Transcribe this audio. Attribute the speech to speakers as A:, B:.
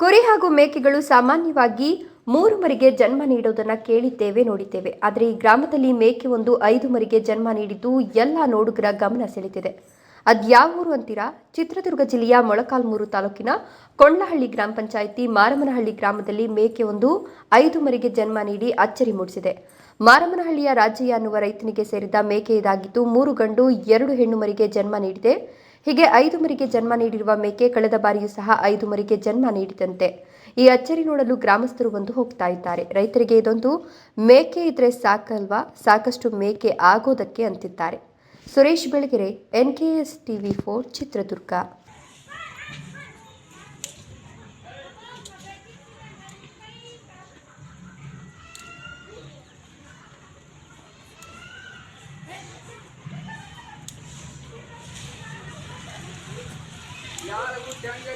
A: ಕುರಿ ಹಾಗೂ ಮೇಕೆಗಳು ಸಾಮಾನ್ಯವಾಗಿ ಮೂರು ಮರಿಗೆ ಜನ್ಮ ನೀಡೋದನ್ನ ಕೇಳಿದ್ದೇವೆ, ನೋಡಿದ್ದೇವೆ. ಆದರೆ ಈ ಗ್ರಾಮದಲ್ಲಿ ಮೇಕೆ ಒಂದು ಐದು ಮರಿಗೆ ಜನ್ಮ ನೀಡಿದ್ದು ಎಲ್ಲ ನೋಡುಗರ ಗಮನ ಸೆಳೆದಿದೆ. ಅದ್ಯಾವ ಊರು ಅಂತೀರಾ? ಚಿತ್ರದುರ್ಗ ಜಿಲ್ಲೆಯ ಮೊಳಕಾಲ್ಮೂರು ತಾಲೂಕಿನ ಕೊಂಡ್ಲಹಳ್ಳಿ ಗ್ರಾಮ ಪಂಚಾಯಿತಿ ಮಾರಮ್ಮನಹಳ್ಳಿ ಗ್ರಾಮದಲ್ಲಿ ಮೇಕೆ ಒಂದು ಐದು ಮರಿಗೆ ಜನ್ಮ ನೀಡಿ ಅಚ್ಚರಿ ಮೂಡಿಸಿದೆ. ಮಾರಮನಹಳ್ಳಿಯ ರಾಜಯ್ಯ ಅನ್ನುವ ರೈತನಿಗೆ ಸೇರಿದ ಮೇಕೆ ಇದಾಗಿದ್ದು ಮೂರು ಗಂಡು ಎರಡು ಹೆಣ್ಣು ಮರಿಗೆ ಜನ್ಮ ನೀಡಿದೆ. ಹೀಗೆ ಐದು ಮರಿಗೆ ಜನ್ಮ ನೀಡಿರುವ ಮೇಕೆ ಕಳೆದ ಬಾರಿಯೂ ಸಹ ಐದು ಮರಿಗೆ ಜನ್ಮ ನೀಡಿದಂತೆ. ಈ ಅಚ್ಚರಿ ನೋಡಲು ಗ್ರಾಮಸ್ಥರು ಬಂದು ಹೋಗ್ತಾ ಇದ್ದಾರೆ. ರೈತರಿಗೆ ಇದೊಂದು ಮೇಕೆ ಇದ್ರೆ ಸಾಕಲ್ವಾ? ಸಾಕಷ್ಟು ಮೇಕೆ ಆಗೋದಕ್ಕೆ ಅಂತಿದ್ದಾರೆ. Suresh Belagere NKS TV for Chitradurga.
B: యాలకు Janga